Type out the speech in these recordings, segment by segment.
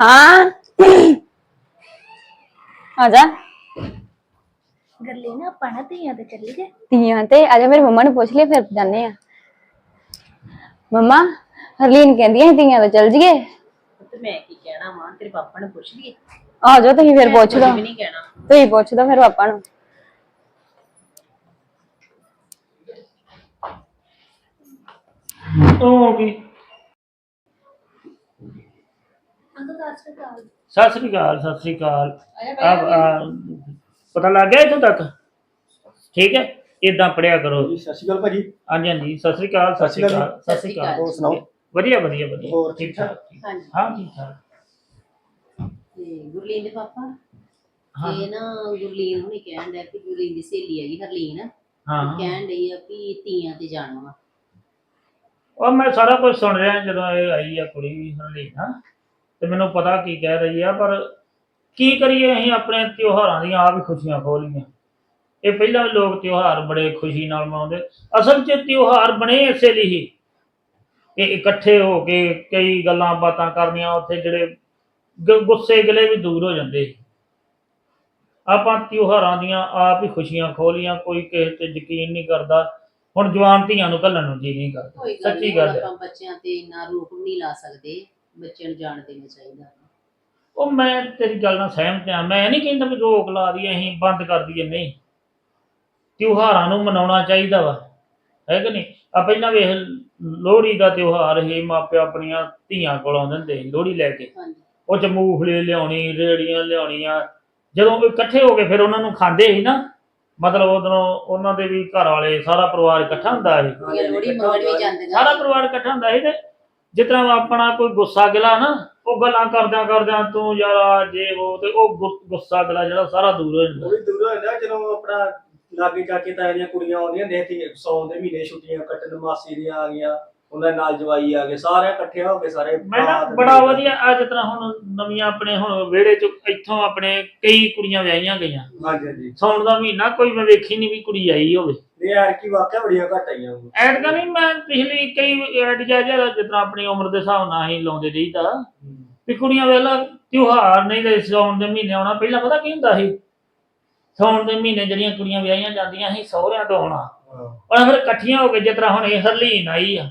ਹਾਂ। ਆ ਜਾ। ਗੱਲੇ ਨਾ ਆਪਾਂ ਨਾ ਧੀਆਂ ਤੇ ਚੱਲੀ ਗਏ ਤੀਆਂ ਤੇ ਆ ਜਾ ਮੇਰੀ ਮੰਮਾ ਨੂੰ ਪੁੱਛ ਲਈ ਫਿਰ ਜਾਂਦੇ ਆ। ਮੰਮਾ ਹਰਲੀਨ ਕਹਿੰਦੀ ਹੈ ਤੀਆਂ ਤੇ ਚੱਲ ਜੀਏ ਤੇ ਮੈਂ ਕੀ ਕਹਿਣਾ ਮਾਂ ਤੇਰੇ ਪਾਪਾ ਨੂੰ ਪੁੱਛ ਲਈਏ? ਆ ਜਾਓ ਤੁਸੀਂ ਫਿਰ ਪੁੱਛ ਕੁਝ ਲਓ। ਵੀ ਨਹੀਂ ਕਹਿਣਾ। ਤੁਸੀਂ ਪੁੱਛ ਦੋ ਫਿਰ ਪਾਪਾ ਨੂੰ। ਉਹ ਕੀ ਅੰਕਲ ਸਤਿ ਸ਼੍ਰੀ ਅਕਾਲ। ਸਤਿ ਸ੍ਰੀ ਅਕਾਲ ਸਤਿ ਸ੍ਰੀ ਅਕਾਲ। ਆ ਪਤਾ ਲੱਗ ਗਿਆ ਇੱਥੋਂ ਤੱਕ? ਠੀਕ ਹੈ ਇਦਾਂ ਪੜਿਆ ਕਰੋ। ਜੀ ਸਤਿ ਸ਼੍ਰੀ ਅਕਾਲ ਭਾਜੀ। ਹਾਂਜੀ ਹਾਂਜੀ ਸਤਿ ਸ੍ਰੀ ਅਕਾਲ ਸਤਿ ਸ੍ਰੀ ਅਕਾਲ ਸਤਿ ਸ੍ਰੀ ਅਕਾਲ। ਹੋਰ ਸੁਣਾਓ ਵਧੀਆ ਵਧੀਆ ਵਧੀਆ। ਹੋਰ ਠੀਕ ਠਾਕ? ਹਾਂਜੀ। ਹਾਂ ਠੀਕ ਠਾਕ ਤੇ ਗੁਰਲੀਨ ਦੇ ਪਾਪਾ? ਹਾਂ। ਇਹ ਨਾ ਗੁਰਲੀਨ ਹੁਣੀ ਕਹਿਣ ਡਿਆ ਕਿ ਗੁਰਲੀਨ ਦੀ ਸਹੇਲੀ ਹੈਗੀ ਹਰਲੀਨ। ਹਾਂ। ਕਹਿਣ ਡਈ ਆ ਵੀ ਤੀਆਂ ਤੇ ਜਾਣਾ ਵਾ। ਉਹ ਮੈਂ ਸਾਰਾ ਕੁਝ ਸੁਣ ਰਿਹਾ ਜਦੋਂ ਇਹ ਆਈ ਆ ਕੁੜੀ ਹਰਲੀਨਾ ਤੇ ਮੈਨੂੰ ਪਤਾ ਕੀ ਕਹਿ ਰਹੀ ਆ ਪਰ ਕੀ ਕਰੀਏ ਅਸੀਂ ਆਪਣੇ ਤਿਉਹਾਰਾਂ ਦੀਆਂ ਆਪ ਹੀ ਖੁਸ਼ੀਆਂ ਖੋਹ ਲਈਆਂ। ਇਹ ਪਹਿਲਾਂ ਵੀ ਲੋਕ ਤਿਉਹਾਰ ਬੜੇ ਖੁਸ਼ੀ ਨਾਲ ਮਨਾਉਂਦੇ। ਅਸਲ 'ਚ ਤਿਉਹਾਰ ਬਣੇ ਇਸੇ ਲਈ ਹੀ। ਕਿ ਇਕੱਠੇ ਹੋ ਕੇ ਕਈ ਗੱਲਾਂ ਬਾਤਾਂ ਕਰਨੀਆਂ ਉੱਥੇ ਜਿਹੜੇ ਗ- ਗੁੱਸੇ ਗਿਲੇ ਵੀ ਦੂਰ ਹੋ ਜਾਂਦੇ ਸੀ। ਆਪਾਂ ਤਿਉਹਾਰਾਂ ਦੀਆਂ ਆਪ ਹੀ ਖੁਸ਼ੀਆਂ ਖੋਹ ਲਈਆਂ ਕੋਈ ਕਿਸੇ ਤੇ ਯਕੀਨ ਨਹੀਂ ਕਰਦਾ। ਹੁਣ ਜਵਾਨ ਧੀਆਂ ਨੂੰ ਘੱਲਣ ਨੂੰ ਜੀ ਨਹੀਂ ਕਰਦਾ। ਕੋਈ ਗੱਲ ਸੱਚੀ ਨਹੀਂ ਗੱਲ ਹੈ ਆਪਾਂ ਬੱਚਿਆਂ ਤੇ ਇੰਨਾ ਰੋਕ ਨਹੀਂ ਲਾ ਸਕਦੇ। ਬੱਚਿਆਂ ਨੂੰ ਜਾਣ ਦੇਣਾ ਚਾਹੀਦਾ। ਉਹ ਮੈਂ ਤੇਰੀ ਗੱਲ ਨਾਲ ਸਹਿਮਤ ਹਾਂ। ਮੈਂ ਨਹੀਂ ਕਹਿੰਦਾ ਵੀ ਰੋਕ ਲਾ ਦਈਏ ਅਸੀਂ ਬੰਦ ਕਰ ਦਈਏ। ਨਹੀਂ। ਤਿਉਹਾਰਾਂ ਨੂੰ ਮਨਾਉਣਾ ਚਾਹੀਦਾ ਵਾ। ਹੈ ਕਿ ਨਹੀਂ? ਆ ਪਹਿਲਾਂ ਵੇਖ ਲੋਹੜੀ ਦਾ ਤਿਉਹਾਰ ਇਹ ਮਾਪੇ ਆਪਣੀਆਂ ਧੀਆਂ ਕੋਲ ਆਉਂਦੇ ਹੁੰਦੇ ਸੀ ਲੋਹੜੀ ਲੈ ਕੇ। ਹਾਂਜੀ। ਉਹ ਚ ਮੂੰਗਫਲੀ ਲਿਆਉਣੀ ਰੇੜੀਆਂ ਲਿਆਉਣੀਆਂ। ਜਦੋਂ ਉਹ ਇਕੱਠੇ ਹੋ ਕੇ ਫਿਰ ਉਹਨਾਂ ਨੂੰ ਖਾਂਦੇ ਸੀ ਨਾ ਮਤਲਬ ਉਦੋਂ ਉਹਨਾਂ ਦੇ ਵੀ ਘਰ ਵਾਲੇ ਸਾਰਾ ਪਰਿਵਾਰ ਇਕੱਠਾ ਹੁੰਦਾ ਸੀ। ਕੁੜੀਆਂ ਲੋਹੜੀ ਮੰਗਣ ਵੀ ਜਾਂਦੇ ਨੇ। ਸਾਰਾ ਪਰਿਵਾਰ ਇਕੱਠਾ ਹੁੰਦਾ ਸੀ ਤੇ ਜਿਸ ਤਰ੍ਹਾਂ ਆਪਣਾ ਕੋਈ ਗੁੱਸਾ ਗਿਲਾ ਨਾ, ਉਹ ਗੱਲਾਂ ਕਰਦਿਆਂ ਕਰਦਿਆਂ ਤੂੰ ਯਾਰ ਆ ਜੇ ਉਹ ਤੇ ਉਹ ਗੁ- ਗੁੱਸਾ ਗਿਲਾ ਜਿਹੜਾ ਸਾਰਾ ਦੂਰ ਹੋ ਜਾਂਦਾ। ਉਹ ਵੀ ਦੂਰ ਹੋ ਜਾਂਦਾ, ਜਦੋਂ ਆਪਣਾ ਲਾਗੇ ਚਾਚੇ ਤਾਏ ਦੀਆਂ ਕੁੜੀਆਂ ਆਉਂਦੀਆਂ ਨੇ ਤੇ ਸੌਣ ਦੇ ਮਹੀਨੇ ਛੁੱਟੀਆਂ ਕੱਟਣ, ਮਾਸੀ ਦੀਆਂ ਆ ਗਈਆਂ। ਉਹਨਾਂ ਦੇ ਨਾਲ ਜਵਾਈ ਆ ਗਏ ਸਾਰੇ ਇਕੱਠੇ ਹੋ ਕੇ ਸਾਰੇ ਮੈਂ ਨਾ ਬੜਾ ਵਧੀਆ ਆ ਜਿਸ ਤਰ੍ਹਾਂ ਹੁਣ ਨਵੀਆਂ ਆਪਣੇ ਹੁਣ ਵਿਹੜੇ ਚ ਇੱਥੋਂ ਆਪਣੇ ਕਈ ਕੁੜੀਆਂ ਵਿਆਹੀਆਂ ਗਈਆਂ। ਹਾਂਜੀ ਹਾਂਜੀ। ਸੌਣ ਦਾ ਮਹੀਨਾ ਕੋਈ ਮੈਂ ਵੇਖੀ ਨਹੀਂ ਵੀ ਕੁੜੀ ਆਈ ਹੋਵੇ। ਇਹ ਯਾਰ ਕੀ ਵਾਕਿਆ ਬੜੀਆਂ ਘੱਟ ਆਈਆਂ। ਐਡ ਨਹੀਂ ਮੈਂ ਪਿਛਲੀ ਕਈ ਐਡ ਜਾ ਜਿਸ ਤਰ੍ਹਾਂ ਆਪਣੀ ਉਮਰ ਦੇ ਹਿਸਾਬ ਨਾਲ ਹੀ ਲਾਉਂਦੇ ਰਹੀਦਾ। ਵੀ ਕੁੜੀਆਂ ਵੇਲਾ ਤਿਉਹਾਰ ਨਹੀਂ ਤੇ ਸੌਣ ਦੇ ਮਹੀਨੇ ਆਉਣਾ ਪਹਿਲਾਂ ਪਤਾ ਕੀ ਹੁੰਦਾ ਸੀ? ਸੌਣ ਦੇ ਮਹੀਨੇ ਜਿਹੜੀਆਂ ਕੁੜੀਆਂ ਵਿਆਹੀਆਂ ਜਾਂਦੀਆਂ ਸੀ ਸਹੁਰਿਆਂ ਤੋਂ ਆਉਣਾ। ਹਾਂ। ਫਿਰ ਇਕੱਠੀਆਂ ਹੋ ਕੇ ਜਿਸ ਤਰ੍ਹਾਂ ਹੁਣ ਇਹ ਹਰਲੀਨ ਆਈ ਆ।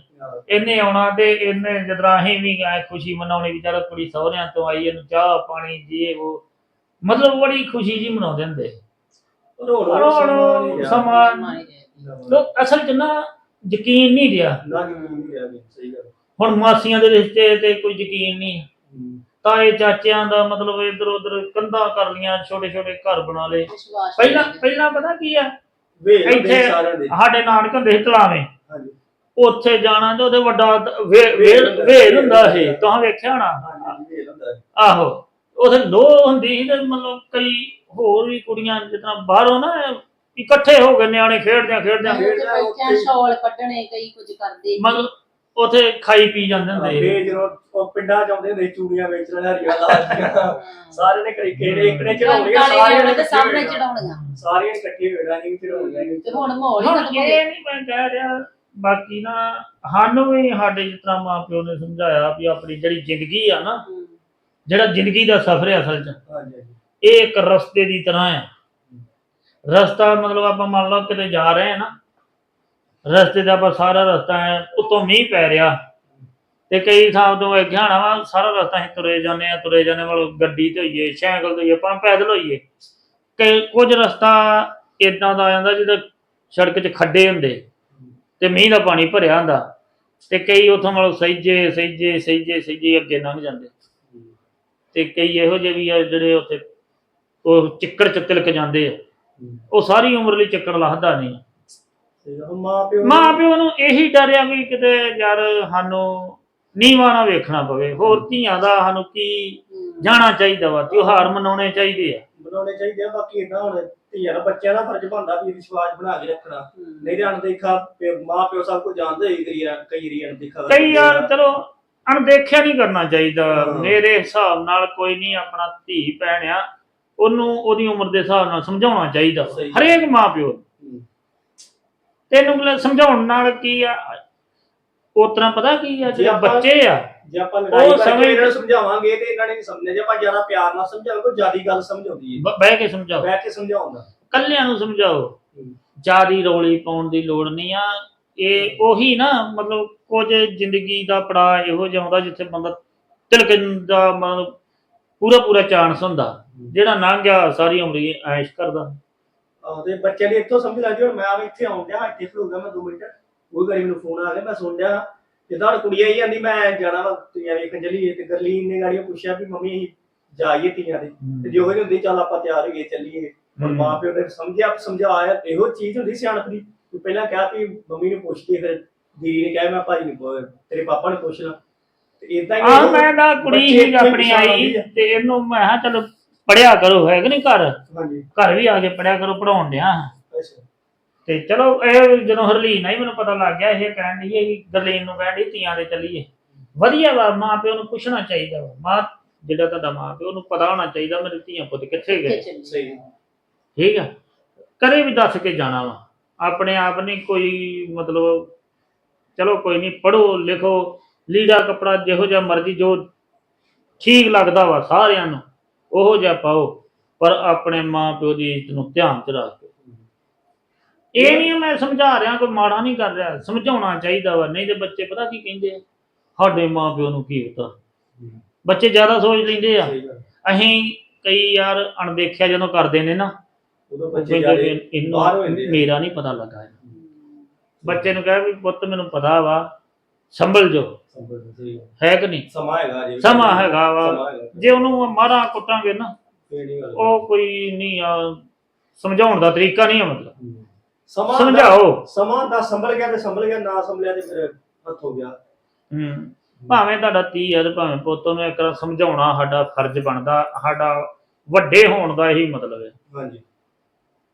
ਇਹਨੇ ਆਉਣਾ ਤੇ ਇਹਨੇ ਤਰ੍ਹਾਂ ਅਸੀਂ ਵੀ ਐ ਖੁਸ਼ੀ ਮਨਾਉਣੀ ਵੀ ਚੱਲ ਕੁੜੀ ਸਹੁਰਿਆਂ ਤੋਂ ਆਈ ਇਹਨੂੰ ਚਾਹ ਪਾਣੀ ਜੇ ਉਹ ਮਤਲਬ ਬੜੀ ਖੁਸ਼ੀ ਜੀ ਮਨਾਉਂਦੇ ਹੁੰਦੇ। ਲੋਕ ਅਸਲ 'ਚ ਨਾ ਯਕੀਨ ਨਹੀਂ ਰਿਹਾ। ਹੁਣ ਮਾਸੀਆਂ ਦੇ ਰਿਸ਼ਤੇ ਤੇ ਕੋਈ ਯਕੀਨ ਨਹੀਂ। ਤਾਏ ਚਾਚਿਆਂ ਦਾ ਮਤਲਬ ਇੱਧਰ ਉੱਧਰ ਕੰਧਾਂ ਕਰ ਲੀਆਂ ਛੋਟੇ ਛੋਟੇ ਘਰ ਬਣਾ ਲਏ। ਪਹਿਲਾਂ ਪਹਿਲਾਂ ਪਤਾ ਕੀ ਆ? ਇੱਥੇ ਸਾਰਿਆਂ ਦੇ। ਸਾਡੇ ਨਾਨਕ ਹੁੰਦੇ ਸੀ ਤਲਾਵੇਂ। ਹਾਂਜੀ। ਉੱਥੇ ਜਾਣਾ ਤੇ ਉਹਦੇ ਵੱਡਾ ਵੇ- ਵੇ- ਵੇਲ ਹੁੰਦਾ ਸੀ। ਤੁਸੀਂ ਵੇਖਿਆ ਹੋਣਾ? ਆਹੋ। ਉਥੇ ਲੋ ਹੁੰਦੀ ਸੀ ਤੇ ਮਤਲਬ ਕਈ ਹੋਰ ਵੀ ਕੁੜੀਆਂ ਤਰ੍ਹਾਂ ਬਾਹਰੋਂ ਨਾ ਇਕੱਠੇ ਹੋ ਕੇ ਨਿਆਣੇ ਖੇਡਦਿਆਂ ਖੇਡਦਿਆਂ। ਬੈਠਿਆਂ ਸ਼ੌਲ ਕੱਢਣੇ ਕਈ ਕੁਝ ਕਰਦੇ ਸੀ। ਮਤਲਬ ਉਥੇ ਖਾਈ ਪੀ ਜਾਂਦੇ ਹੁੰਦੇ ਸੀ। ਫੇਰ ਜਦੋਂ ਪਿੰਡਾਂ ਚ ਆਉਂਦੇ ਹੁੰਦੇ ਚੂੜੀਆਂ ਵੇਚਣ ਹਰੀਆਂ ਲਾਲ ਸਾਰੇ ਨੇ ਕਰੀ ਕਿਹੜੇ ਇੱਕ ਨੇ ਚੜਾਉਣੀਆਂ ਸਾਰਿਆਂ ਨੇ ਤੇ ਸਾਹਮਣੇ ਇਕੱਠੇ ਚੜਾਉਣੀਆਂ ਸਾਰੀਆਂ ਇਕੱਠੇ ਹੋ ਜਾਣੀਆਂ ਚੜਾਉਣੀਆਂ ਨੀ। ਤੇ ਹੁਣ ਮਾਹੌਲ ਹੀ ਹੁਣ ਖਤਮ ਹੋ ਇਹ ਗਿਆ। ਨਹੀਂ ਮੈਂ ਕਹਿ ਰਿਹਾ ਬਾਕੀ ਨਾ ਸਾਨੂੰ ਵੀ ਸਾਡੇ ਜਿਸ ਤਰ੍ਹਾਂ ਮਾਪਿਓ ਨੇ ਸਮਝਾਇਆ ਵੀ ਆਪਣੀ ਜਿਹੜੀ ਜ਼ਿੰਦਗੀ ਆ ਨਾ। ਜਿਹੜਾ ਜ਼ਿੰਦਗੀ ਦਾ ਸਫ਼ਰ ਹੈ ਅਸਲ 'ਚ ਹਾਂਜੀ ਇਹ ਇੱਕ ਰਸਤੇ ਦੀ ਤਰ੍ਹਾਂ ਹੈ ਰਸਤਾ ਮਤਲਬ ਆਪਾਂ ਮੰਨ ਲਓ ਕਿਤੇ ਜਾ ਰਹੇ ਹਾਂ ਨਾ ਰਸਤੇ ਦਾ ਆਪਾਂ ਸਾਰਾ ਰਸਤਾ ਹੈ ਉੱਤੋਂ ਮੀਂਹ ਪੈ ਰਿਹਾ। ਤੇ ਕਈ ਥਾਂ ਤੋਂ ਇਹ ਗਿਆਣਾ ਵਾ ਸਾਰਾ ਰਸਤਾ ਅਸੀਂ ਤੁਰੇ ਜਾਂਦੇ ਆ ਤੁਰੇ ਜਾਂਦੇ ਮਤਲਬ ਗੱਡੀ ਤੇ ਹੋਈਏ ਸਾਈਕਲ ਤੇ ਹੋਈਏ ਆਪਾਂ ਪੈਦਲ ਹੋਈਏ। ਕਿ ਕੁਝ ਰਸਤਾ ਇਦਾਂ ਦਾ ਆ ਜਾਂਦਾ ਜਿਹਦਾ ਸੜਕ 'ਚ ਖੱਡੇ ਹੁੰਦੇ। ਤੇ ਮੀਂਹ ਦਾ ਪਾਣੀ ਭਰਿਆ ਹੁੰਦਾ ਤੇ ਕਈ ਉੱਥੋਂ ਮਤਲਬ ਸਹਿਜੇ ਸਹਿਜੇ ਸਹਿਜੇ ਸਹਿਜੇ ਅੱਗੇ ਲੰਘ ਜਾਂਦੇ। ਤੇ ਕਈ ਇਹੋ ਜਿਹੇ ਵੀ ਆ ਜਿਹੜੇ ਉੱਥੇ ਉਹ ਚਿੱਕੜ ਚ ਤਿਲਕ ਜਾਂਦੇ ਆ। ਉਹ ਸਾਰੀ ਉਮਰ ਲਈ ਚੱਕਰ ਲੱਥਦਾ ਨਹੀਂ। ਮਾਂ ਪਿਓ ਨੂੰ ਇਹੀ ਡਰਿਆ ਵੀ ਕਿਤੇ ਯਾਰ ਸਾਨੂੰ ਨੀਵਾਂ ਨਾ ਵੇਖਣਾ ਪਵੇ। ਹੋਰ ਧੀਆਂ ਦਾ ਸਾਨੂੰ ਕੀ। ਜਾਣਾ ਚਾਹੀਦਾ ਵਾ? ਤਿਉਹਾਰ ਮਨਾਉਣੇ ਚਾਹੀਦੇ ਆ। ਬਣਾਉਣੇ ਚਾਹੀਦੇ ਆ ਬਾਕੀ ਇਦਾਂ ਹੁਣ ਧੀਆਂ ਦਾ ਬੱਚਿਆਂ ਦਾ ਫਰਜ਼ ਬਣਦਾ ਵੀ ਵਿਸ਼ਵਾਸ ਬਣਾ ਕੇ ਰੱਖਣਾ। ਨਹੀਂ ਤੇ ਅਣਦੇਖਾ ਤੇ ਮਾਂ ਪਿਓ ਸਭ ਕੁਝ ਜਾਣਦੇ ਹੀ ਕਈ ਵਾਰ- ਕਈ ਰੀ ਅਣਦੇਖਾ ਕਈ ਯਾਰ ਚਲੋ ਅਣਦੇਖਿਆ ਨਹੀਂ ਕਰਨਾ ਚਾਹੀਦਾ ਹਾਂ। ਮੇਰੇ ਹਿਸਾਬ ਨਾਲ ਕੋਈ ਨਹੀਂ ਆਪਣਾ ਧੀ ਭੈਣ ਆ ਉਹਨੂੰ ਉਹਦੀ ਉਮਰ ਦੇ ਹਿਸਾਬ ਨਾਲ ਸਮਝਾਉਣਾ ਚਾਹੀਦਾ। ਸਹੀ। ਹਰੇਕ ਮਾਂ ਪਿਓ ਨੂੰ। ਹੂੰ। ਤੈਨੂੰ ਮਤਲਬ ਸਮਝਾਉਣ ਨਾਲ ਕੀ ਆ ਉਸ ਤਰ੍ਹਾਂ ਪਤਾ ਕੀ ਆ ਜੇ ਜਿਹੜੇ ਆਪਾਂ- ਬੱਚੇ ਆ ਜੇ ਆਪਾਂ ਲੜਾਈ ਉਹ ਕਰਕੇ ਇਹਨਾਂ ਨੂੰ ਸਮਝਾਵਾਂਗੇ ਤੇ ਇਹਨਾਂ ਨੇ ਨਹੀਂ ਸਮਝਣਾ ਜੇ ਆਪਾਂ ਜ਼ਿਆਦਾ ਪਿਆਰ ਨਾਲ ਸਮਝਾਵਾਂਗੇ ਕੋਈ ਜ਼ਿਆਦੀ ਗੱਲ ਸਮਝ ਆਉਂਦੀ ਹੈ ਬ- ਬਹਿ ਕੇ ਸਮਝਾਓ। ਬਹਿ ਕੇ ਸਮਝਾਉਂਦਾ ਕੱਲਿਆਂ ਨੂੰ ਸਮਝਾਓ। ਜਿਆਦੀ ਰੌਲੀ ਪਾਉਣ ਦੀ ਲੋੜ ਨਹੀਂ ਆ। ਇਹ ਉਹੀ ਨਾ ਮਤਲਬ ਕੁਝ ਜ਼ਿੰਦਗੀ ਦਾ ਪੜਾ ਇਹੋ ਜਿਹਾ ਆਉਂਦਾ ਜਿੱਥੇ ਬੰਦਾ ਤਿਲਕਣ ਦਾ ਮਤਲਬ ਪੂਰਾ ਪੂਰਾ ਚਾਂਸ ਹੁੰਦਾ ਜਿਹੜਾ ਲੰਘ ਗਿਆ ਸਾਰੀ ਉਮਰ ਹੀ ਐਸ਼ ਕਰਦਾ। ਤੇ ਬੱਚਿਆਂ ਦੀ ਇੱਥੋਂ ਸਮਝ ਲੱਗਦੀ ਹੁਣ ਮੈਂ ਆ ਇੱਥੇ ਆਉਣ ਡਿਆ ਇੱਥੇ ਖਲੋਗਾ ਮੈਂ 2 ਮਿੰਟ। ਉਹ ਗਰੀ ਮੈਨੂੰ ਫੋਨ ਆ ਗਿਆ ਮੈਂ ਸੁਣ ਲਿਆ ਜਿੱਦਾਂ ਹੁਣ ਕੁੜੀ ਆਈ ਜਾਂਦੀ ਮੈਂ ਜਾਣਾ ਵਾ ਤੀਆਂ ਵੇਖਣ ਚੱਲੀਏ ਤੇ ਗਰਲੀਨ ਨੇ ਗਾੜੀਆਂ ਪੁੱਛਿਆ ਵੀ ਮੰਮੀ ਅਸੀਂ ਜਾਈਏ ਤੀਆਂ ਦੇ। ਤੇ ਜੇ ਉਹ ਹੁੰਦੀ ਚੱਲ ਆਪਾਂ ਤਿਆਰ ਹੋਈਏ ਚੱਲੀਏ। ਹੁਣ। ਮਾਂ ਪਿਓ ਨੇ ਸਮਝਿਆ ਸਮਝਾਇਆ ਇਹੋ ਚੀਜ਼ ਹੁੰਦੀ ਸਿਆਣਪ ਦੀ। ਤੂੰ ਪਹਿਲਾਂ ਕਿਹਾ ਵੀ ਮੰਮੀ ਨੂੰ ਪੁੱਛ ਕੇ ਫਿਰ ਦੀਦੀ ਨੇ ਕਿਹਾ ਮੈਂ ਭਾਜੀ ਨੂੰ ਤੇਰੇ ਪਾਪਾ ਨੂੰ ਪੁੱਛ ਲਾ। ਤੇ ਇਦਾਂ ਹੀ ਆ ਮੈਂ ਤਾਂ ਕੁੜੀ ਹੀ ਹੀ ਆਪਣੀ ਆਈ। ਤੇ ਇਹਨੂੰ ਮੈਂ ਕਿਹਾ ਚਲੋ ਪੜਿਆ ਕਰੋ ਹੈ ਕਿ ਨਹੀਂ ਘਰ? ਹਾਂਜੀ। ਘਰ ਵੀ ਆ ਕੇ ਪੜਿਆ ਕਰੋ ਪੜਾਉਣ ਡਿਆ। ਅੱਛਾ। ਤੇ ਚਲੋ ਇਹ ਜਦੋਂ ਹਰਲੀਨ ਆਈ ਮੈਨੂੰ ਪਤਾ ਲੱਗ ਗਿਆ ਇਹ ਕਹਿਣ ਦੀ ਇਹ ਗਰਲੀਨ ਨੂੰ ਕਹਿਣ ਦੀ ਤੀਆਂ ਦੇ ਚੱਲੀਏ। ਵਧੀਆ ਵਾ ਮਾਂ ਪਿਓ ਨੂੰ ਪੁੱਛਣਾ ਚਾਹੀਦਾ ਵਾ। ਮਾਂ ਜਿਹੜਾ ਤੁਹਾਡਾ ਮਾਂ ਪਿਓ ਉਹਨੂੰ ਪਤਾ ਹੋਣਾ ਚਾਹੀਦਾ ਮੇਰੇ ਧੀਆਂ ਪੁੱਤ ਕਿੱਥੇ ਗਏ। ਸਹੀ। ਠੀਕ ਆ? ਕਦੇ ਵੀ ਦੱਸ ਕੇ ਜਾਣਾ ਵਾ। ਆਪਣੇ ਆਪ ਨਹੀਂ ਕੋਈ ਮਤਲਬ ਚਲੋ ਕੋਈ ਨਹੀਂ ਪੜੋ ਲਿਖੋ ਲੀੜਾ ਕਪੜਾ ਜਿਹੋ ਜਿਹਾ ਮਰਜ਼ੀ ਜੋ ਠੀਕ ਲੱਗਦਾ ਵਾ ਸਾਰਿਆਂ ਨੂੰ ਉਹੋ ਜਿਹਾ ਪਾਓ। ਪਰ ਆਪਣੇ ਮਾਂ ਪਿਓ ਦੀ ਇੱਜ਼ਤ ਨੂੰ ਧਿਆਨ ਚ ਰੱਖ। ਇਹ ਨਹੀਂ ਮੈਂ ਸਮਝਾ ਰਿਹਾ ਕੋਈ ਮਾੜਾ ਨਹੀਂ ਕਰ ਰਿਹਾ ਸਮਝਾਉਣਾ ਚਾਹੀਦਾ ਵਾ ਨਹੀਂ ਤੇ ਬੱਚੇ ਪਤਾ ਕੀ ਕਹਿੰਦੇ ਆ? ਸਾਡੇ ਮਾਂ ਪਿਓ ਨੂੰ ਕੀ ਪਤਾ? ਬੱਚੇ ਜ਼ਿਆਦਾ ਸੋਚ ਲੈਂਦੇ ਆ। ਅਸੀਂ ਕਈ ਯਾਰ ਅਣਦੇਖਿਆ ਜਦੋਂ ਕਰਦੇ ਨੇ ਨਾ ਉਦੋਂ ਬੱਚੇ ਇਹਨੂੰ ਆ। ਮੇਰਾ ਨਹੀਂ ਪਤਾ ਲੱਗਾ ਬੱਚੇ ਨੂੰ ਕਹੇ ਵੀ ਪੁੱਤ ਮੈਨੂੰ ਪਤਾ ਵਾ ਸੰਭਲ ਜੋ। ਹੈ ਕਿ ਨਹੀਂ? ਸਮਾਂ ਹੈਗਾ ਜੀ ਸਮਾਂ ਹੈਗਾ ਵਾ। ਜੇ ਉਹਨੂੰ ਮਾਰਾਂ ਕੁੱਟਾਂਗੇ ਨਾ ਉਹ ਕੋਈ ਨਹੀਂ ਆ ਸਮਝਾਉਣ ਦਾ ਤਰੀਕਾ ਨਹੀਂ ਹੈ ਮਤਲਬ। ਸਮਾਂ ਸਮਝਾਓ। ਸਮਾਂ ਦਾ ਸੰਭਲ ਗਿਆ ਤੇ ਸੰਭਲ ਗਿਆ ਨਾ ਸੰਭਲਿਆ ਤੇ ਫਿਰ ਹੱਥ ਹੋ ਗਿਆ। ਹੂੰ। ਭਾਵੇਂ ਤੁਹਾਡਾ ਧੀ ਹੈ ਤੇ ਭਾਵੇਂ ਪੁੱਤ ਨੂੰ ਇੱਕ ਵਾਰ ਸਮਝਾਉਣਾ ਸਾਡਾ ਫਰਜ਼ ਬਣਦਾ ਸਾਡਾ ਵੱਡੇ ਹੋਣ ਦਾ ਇਹੀ ਮਤਲਬ ਹੈ। ਹਾਂਜੀ।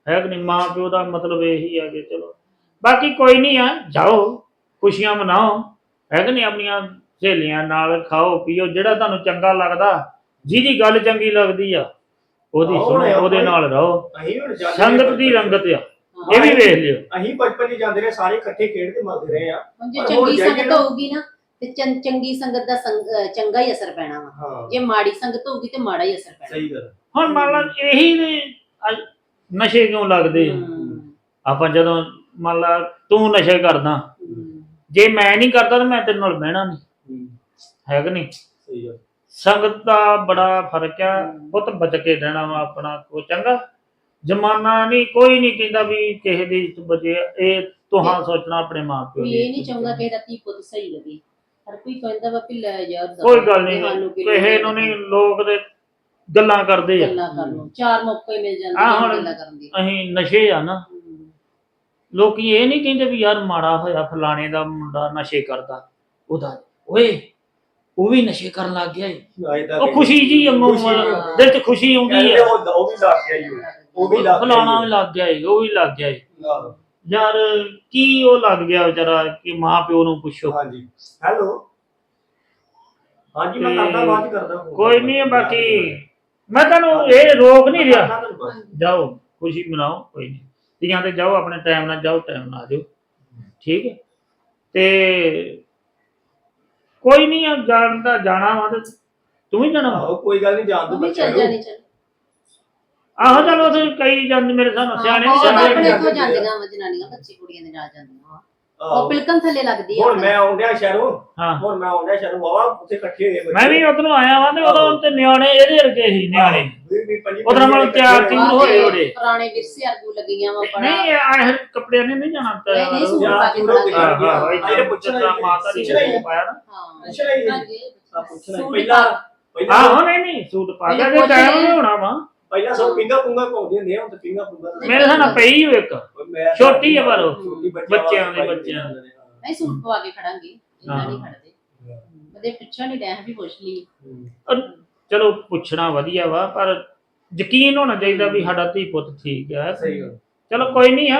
ਹੈ ਕਿ ਨਹੀਂ? ਮਾਂ ਪਿਓ ਦਾ ਮਤਲਬ ਇਹੀ ਹੈ ਕਿ ਚਲੋ। ਬਾਕੀ ਕੋਈ ਨਹੀਂ ਆ ਜਾਓ ਖੁਸ਼ੀਆਂ ਮਨਾਓ। ਹੈ ਕਿ ਨਹੀਂ? ਆਪਣੀਆਂ ਸਹੇਲੀਆਂ ਨਾਲ ਖਾਓ ਪੀਓ ਜਿਹੜਾ ਤੁਹਾਨੂੰ ਚੰਗਾ ਲੱਗਦਾ ਜਿਹਦੀ ਗੱਲ ਚੰਗੀ ਲੱਗਦੀ ਆ ਉਹਦੀ ਆਹੋ, ਸੁਣੋ ਹੁਣ ਉਹਦੇ ਨਾਲ ਰਹੋ। ਅਸੀਂ ਹੁਣ ਜਾਂਦੇ ਸੰਗਤ ਦੀ ਰੰਗਤ ਆ। ਇਹ ਵੀ ਵੇਖ ਲਿਓ। ਅਸੀਂ ਬਚਪਨ 'ਚ ਜਾਂਦੇ ਰਹੇ ਸਾਰੇ ਇਕੱਠੇ ਖੇਡਦੇ ਮਲਦੇ ਰਹੇ ਆ। ਹੁਣ ਜੇ ਪਰ ਚੰਗੀ ਜਾਈਏ ਸੰਗਤ ਨਾ- ਹੋਊਗੀ ਨਾ ਤੇ ਚੰ- ਚੰਗੀ ਸੰਗਤ ਦਾ ਸੰਗ- ਅਹ ਚੰਗਾ ਹੀ ਅਸਰ ਪੈਣਾ ਵਾ। ਹਾਂ। ਜੇ ਮਾੜੀ ਸੰਗਤ ਹੋਊਗੀ ਤੇ ਮਾੜਾ ਹੀ ਅਸਰ ਪੈਣਾ। ਸਹੀ ਗੱਲ ਹੁਣ ਮੰਨ ਲਾ ਇਹੀ ਨੇ ਅੱਜ ਨਸ਼ੇ ਕਿਉਂ ਲੱਗਦੇ? ਆ? ਹਮ, ਆਪਾਂ ਜਦੋਂ ਮੰਨ ਲਾ ਤੂੰ ਨਸ਼ੇ ਕਰਦਾ ਹਮ, ਜੇ ਮੈਂ ਨਹੀਂ ਕਰਦਾ ਤਾਂ ਮੈਂ ਤੇਰੇ ਨਾਲ ਬਹਿਣਾ ਨਹੀਂ। ਹੂੰ, ਹੈ ਕਿ ਨਹੀਂ? ਸਹੀ ਗੱਲ। ਸੰਗਤ ਦਾ ਬੜਾ ਫ਼ਰਕ ਆ ਬਹੁਤ ਬਚ ਕੇ ਰਹਿਣਾ ਵਾ ਆਪਣਾ ਕੋ ਚੰਗਾ? ਜਮਾਨਾ ਨਹੀਂ ਕੋਈ ਨਹੀਂ ਕਹਿੰਦਾ ਵੀ ਕਿਸੇ ਦੀ ਇੱਜ਼ਤ ਬਚੇ ਇਹ ਤੁਹਾਂ ਸੋਚਣਾ ਆਪਣੇ ਮਾਂ ਪਿਓ ਕੋਈ ਦੀ ਇਹ ਨਹੀਂ ਚਾਹੁੰਦਾ ਕਿ ਇਹਦਾ ਧੀ ਪੁੱਤ ਸਹੀ ਲੱਗੇ ਹਰ ਕੋਈ ਕਹਿੰਦਾ ਵਾ ਕਿ ਲੈ ਯਾਰ ਦਫ਼ਾ ਕੋਈ ਗੱਲ ਨਹੀਂ। ਕਿਸੇ ਨੂੰ ਨਹੀਂ ਲੋਕ ਦੇ ਗੱਲਾਂ ਕਰਦੇ ਆ। ਗੱਲਾਂ ਕਰ ਲਓ। ਚਾਰ ਮੌਕੇ ਮਿਲ ਜਾਂਦੇ ਨੇ ਹੁਣ- ਗੱਲਾਂ ਕਰਨ ਦੀ। ਅਸੀਂ ਨਸ਼ੇ ਆ ਨਾ। ਲੋਕੀ ਇਹ ਨਹੀਂ ਕਹਿੰਦੇ ਵੀ ਯਾਰ ਮਾੜਾ ਹੋਇਆ ਫਲਾਣੇ ਦਾ ਮੁੰਡਾ ਨਸ਼ੇ ਕਰਦਾ। ਉਹਦਾ ਓਏ ਉਹ ਵੀ ਨਸ਼ੇ ਕਰਨ ਲੱਗ ਗਿਆ ਏ। ਉਹ ਖੁਸ਼ੀ ਜੀ ਅੰਗੋਂ ਆ। ਦਿਲ 'ਚ ਖੁਸ਼ੀ ਆਉਂਦੀ ਆ। ਉਹ ਉਹ ਵੀ ਲੱਗ ਗਿਆ ਜੀ ਉਹ। ਉਹ ਵੀ ਲੱਗ ਫਲਾਣਾ ਵੀ। ਲੱਗ ਗਿਆ ਏ ਉਹ ਵੀ ਲੱਗ ਗਿਆ ਏ ਯਾਰ ਕੀ ਉਹ ਲੱਗ ਗਿਆ ਵਿਚਾਰਾ ਕਿ ਮਾਂ ਪਿਓ ਨੂੰ ਪੁੱਛੋ। ਹਾਂਜੀ। ਹੈਲੋ। ਹਾਂਜੀ ਮੈਂ ਕਰਦਾ ਬਾਅਦ 'ਚ ਕਰਦਾ phone। ਕੋਈ ਨਹੀਂ ਹੈ ਬਾਕੀ ਮੈਂ ਤੁਹਾਨੂੰ ਇਹ ਰੋਕ ਨਹੀਂ ਰਿਹਾ। ਕਰਦਾ ਤੁਹਾਨੂੰ ਬਸ। ਜਾਓ ਖੁਸ਼ੀ ਮਨਾਓ ਕੋਈ ਨਹੀਂ ਤੀਆਂ ਤੇ ਜਾਓ ਆਪਣੇ ਟਾਈਮ ਨਾਲ ਜਾਓ ਟਾਈਮ ਨਾਲ ਆ ਜਾਓ। ਠੀਕ ਹੈ? ਤੇ ਕੋਈ ਨਹੀਂ ਆ ਜਾਣ ਦਾ ਜਾਣਾ ਵਾ ਤੇ ਤੂੰ ਵੀ ਜਾਣਾ ਵਾ? ਆਹੋ ਕੋਈ ਗੱਲ ਨਹੀਂ ਜਾਣ ਉਹ ਦੋ ਵੀ ਬੱਚਿਆਂ ਚੱਲ ਨੂੰ। ਜਾਣੀ ਚੱਲ। ਆਹੋ ਚਲੋ ਉੱਥੇ ਕਈ ਜਾਂਦੇ ਮੇਰੇ ਸਾਹਮਣੇ ਸਿਆਣੇ ਬਹੁਤ ਨਹੀਂ ਜਾਂਦੇ ਆਪਣੇ ਜਾਂਦੇ ਤੋਂ। ਜਾਂਦੀਆਂ ਵਾ ਜਨਾਨੀਆਂ ਬੱਚੇ ਕੁੜੀਆਂ ਦੇ ਨਾਲ ਜਾਂਦੀਆਂ ਵਾ ਉਹ ਆਹੋ। ਪਿਲਕਨ ਥੱਲੇ ਲੱਗਦੀ ਆ ਹੁਣ ਮੈਂ ਆਉਂਦਿਆ ਸ਼ਹਿਰੋਂ ਹਾਂ ਹੁਣ ਮੈਂ ਆਉਂਦਿਆ ਸ਼ਹਿਰੋਂ ਵਾਵਾ ਉੱਥੇ ਇਕੱਠੇ ਹੋਏ। ਮੈਂ ਵੀ ਉਧਰੋਂ ਆਇਆ ਵਾਂ ਤੇ ਉਦੋਂ ਤੇ ਨਿਆਣੇ ਇਹਦੇ ਵਰਗੇ ਸੀ ਨਿਆਣੇ ਉਧਰ ਨਾਲ ਪੰਜੀ ਤਿਆਰ ਤਿਉਰ ਹੋਏ। ਹੋਏ ਉਹਦੇ। ਪੁਰਾਣੇ ਵਿਰਸੇ ਅਰਗੂ ਲੱਗੀਆਂ ਵਾ ਬੜਾ ਨਹੀਂ ਆਹ ਕੱਪੜਿਆਂ ਨੇ ਨਹੀਂ ਜਾਣਾ ਨਹੀਂ, ਨਹੀਂ, ਸੂਟ ਪਾ ਕੇ ਹਾਂ। ਹਾਂ ਇਹਨੇ ਪੁੱਛਣਾ ਮਾਤਾ ਦੀ ਪੁੱਛਣਾ ਹੀ। ਪਾਇਆ ਨਾ ਹਾਂ ਪੁੱਛਣਾ ਹੀ ਹੈ। ਪੁੱਛਣਾ ਹੀ। ਸੂਟ ਪਹਿਲਾਂ ਪਹਿਲਾਂ ਆਹੋ ਨਹੀਂ ਨਹੀਂ ਸੂਟ ਪਾ ਕੇ ਤੇ ਟਾਈਮ। ਨਹੀਂ ਹੋਣਾ ਵਾ ਪਹਿਲਾਂ ਸਭ ਪਿੰਗਾ ਪੁੰਗਾ ਪਾਉਂਦੇ ਹੁੰਦੇ ਆ ਹੁਣ ਤਾਂ ਪਿੰਗਾ ਪੁੰਗਾ ਤਾਂ- ਮੇਰੇ ਸਾਹ ਨਾਲ ਪਈ ਹੋਈ ਇੱਕ ਮੈਂ- ਛੋਟੀ ਆ ਪਰ ਉਹ। ਛੋਟੀ ਬੱਚਿਆਂ ਦੇ ਬੱਚਿਆਂ ਪਾਈ ਨਹੀਂ ਸੂਟ ਪਵਾ ਕੇ ਖੜਾਂਗੇ ਇੰਨਾ ਨਹੀਂ ਹਾਂ। ਖੜਦੇ ਉਹਦੇ ਪਿੱਛੋਂ ਨਹੀਂ ਡੈਹ ਵੀ ਪੁੱਛ ਲਈ ਹੂੰ। ਚਲੋ ਪੁੱਛਣਾ ਵਧੀਆ ਵਾ ਪਰ ਯਕੀਨ ਹੋਣਾ ਚਾਹੀਦਾ ਵੀ ਸਾਡਾ ਧੀ ਪੁੱਤ ਠੀਕ ਹੈ ਸਹੀ ਗੱਲ ਚਲੋ ਕੋਈ ਨਹੀਂ ਆ।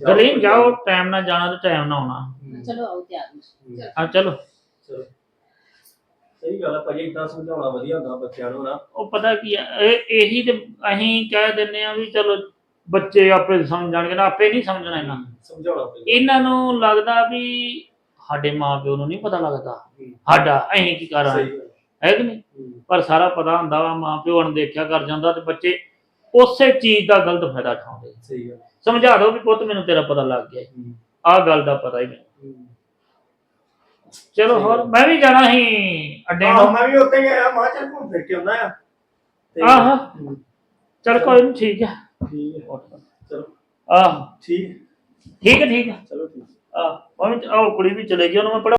ਗਲੀ ਜਾਓ ਟਾਈਮ ਨਾਲ ਜਾਣਾ ਤੇ ਟਾਈਮ ਨਾਲ ਆਉਣਾ ਹੂੰ। ਚਲੋ ਆਓ ਤਿਆਰ ਹੋ। ਹੂੰ। ਆ ਚਲੋ ਚਲੋ। ਸਹੀ ਗੱਲ ਆ ਭਾਜੀ ਇਦਾਂ ਸਮਝਾਉਣਾ ਵਧੀਆ ਹੁੰਦਾ ਬੱਚਿਆਂ ਨੂੰ ਨਾ। ਉਹ ਪਤਾ ਕੀ ਆ ਇਹ ਇਹੀ ਤੇ ਅਸੀਂ ਕਹਿ ਦਿੰਨੇ ਆ ਵੀ ਚਲੋ ਬੱਚੇ ਆਪੇ ਸਮਝ ਜਾਣਗੇ ਨਾ ਆਪੇ ਨਹੀਂ ਸਮਝਣਾ ਇਹਨਾਂ ਸਮਝਾਉਣਾ ਪੈਂਦਾ। ਇਹਨਾਂ ਨੂੰ ਲੱਗਦਾ ਵੀ ਸਾਡੇ ਮਾਂ ਪਿਓ ਨੂੰ ਨਹੀਂ ਪਤਾ ਲੱਗਦਾ। ਸਾਡਾ ਅਸੀਂ ਕੀ ਕਰਾਂ? ਸਹੀ ਗੱਲ ਹੈ ਕਿ ਨਹੀਂ? ਹੂੰ। ਪਰ ਸਾਰਾ ਪਤਾ ਹੁੰਦਾ ਵਾ ਮਾਂ ਪਿਓ ਅਣਦੇਖਿਆ ਕਰ ਜਾਂਦਾ ਤੇ ਬੱਚੇ ਉਸੇ ਚੀਜ਼ ਦਾ ਗਲਤ ਫਾਇਦਾ ਉਠਾਉਂਦੇ ਸਹੀ ਗੱਲ ਸਮਝਾ ਦਿਓ ਵੀ ਪੁੱਤ ਮੈਨੂੰ ਤੇਰਾ ਪਤਾ ਲੱਗ ਗਿਆ। ਹੂੰ। ਆਹ ਗੱਲ ਦਾ ਪਤਾ ਹੀ ਮੈਨੂੰ ਹੂੰ। ਚਲੋ ਹੋਰ। ਮੈਂ ਵੀ ਜਾਣਾ ਸੀ ਅੱਡੇ ਨੂੰ। ਮੈਂ ਵੀ ਗਿਆ ਮੈਂ ਕਿਹਾ ਚੱਲ ਘੁੰਮ ਫਿਰ ਕੇ ਆਉਣਾ ਆ ਤੇ- ਆਹੋ। ਹੂੰ। ਚਲ ਕੋਈ ਨਹੀਂ ਠੀਕ ਹੈ ਠੀਕ ਹੈ ਚਲੋ। ਆਹ। ਠੀਕ। ਠੀਕ ਹੈ ਠੀਕ ਹੈ ਚਲੋ ਠੀਕ ਵੀ ਉਹ ਕੁੜੀ ਵੀ ਚਲੇ ਗਈ ਉਹਨੂੰ ਮੈਂ ਪੜ੍ਹਾ